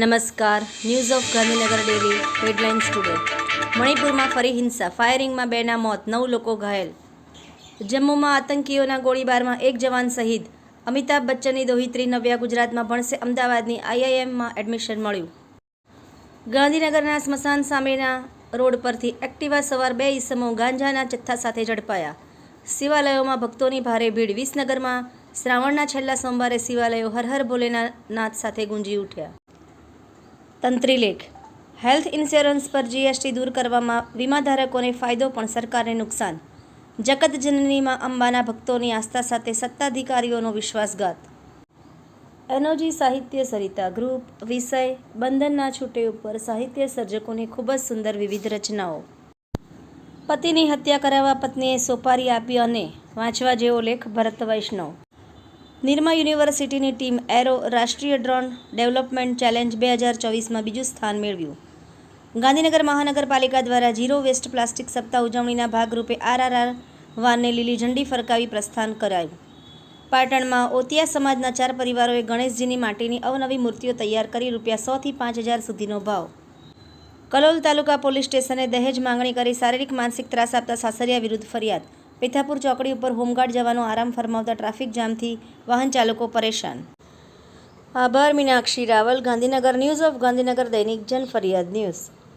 નમસ્કાર news of Gandhinagar daily headlines today મણિપુરમાં ફરી હિંસા ફાયરિંગમાં બેના મોત, નવ લોકો ઘાયલ. જમ્મુમાં આતંકીઓના ગોળીબારમાં એક જવાન શહીદ. અમિતાભ બચ્ચનની દોહિત્રી નવ્યા ગુજરાતમાં ભણશે. અમદાવાદની આઈઆઈએમમાં એડમિશન મળ્યું. ગાંધીનગરના સ્મશાન સામેના રોડ પરથી એક્ટિવા સવાર બે ઈસમો ગાંજાના જથ્થા સાથે ઝડપાયા. શિવાલયોમાં ભક્તોની ભારે ભીડ. વિસનગરમાં શ્રાવણના છેલ્લા સોમવારે શિવાલયો હર હર નાદ સાથે ગુંજી ઉઠ્યા. તંત્રીલેખ હેલ્થ ઇન્સ્યોરન્સ પર જીએસટી દૂર કરવામાં વીમાધારકોને ફાયદો પણ સરકારને નુકસાન. જગતજનનીમાં અંબાના ભક્તોની આસ્થા સાથે સત્તાધિકારીઓનો વિશ્વાસઘાત. એનોજી સાહિત્ય સરિતા ગ્રુપ, વિષય, બંધનના છૂટે ઉપર સાહિત્ય સર્જકોની ખૂબ જ સુંદર વિવિધ રચનાઓ. પતિની હત્યા કરાવવા પત્નીએ સોપારી આપી અને વાંચવા જેવો લેખ ભરત વૈષ્ણવ. નિરમા યુનિવર્સિટીની ટીમ એરો રાષ્ટ્રીય ડ્રોન ડેવલપમેન્ટ ચેલેન્જ બે હજાર ચોવીસમાં બીજું સ્થાન મેળવ્યું. ગાંધીનગર મહાનગરપાલિકા દ્વારા ઝીરો વેસ્ટ પ્લાસ્ટિક સપ્તાહ ઉજવણીના ભાગરૂપે આરઆરઆર વાનને લીલી ઝંડી ફરકાવી પ્રસ્થાન કરાયું. પાટણમાં ઓતિયા સમાજના ચાર પરિવારોએ ગણેશજીની માટીની અવનવી મૂર્તિઓ તૈયાર કરી રૂપિયા સોથી પાંચ હજાર સુધીનો ભાવ. કલોલ તાલુકા પોલીસ સ્ટેશને દહેજ માંગણી કરી શારીરિક માનસિક ત્રાસ આપતા સાસરિયા વિરુદ્ધ ફરિયાદ. પેથાપુર ચોકડી ઉપર હોમગાર્ડ જવાનો આરામ ફરમાવતા ટ્રાફિક જામથી વાહન ચાલકો પરેશાન. આભાર મીનાક્ષી રાવલ, ગાંધીનગર ન્યૂઝ ઓફ ગાંધીનગર દૈનિક જન ફરિયાદ ન્યૂઝ.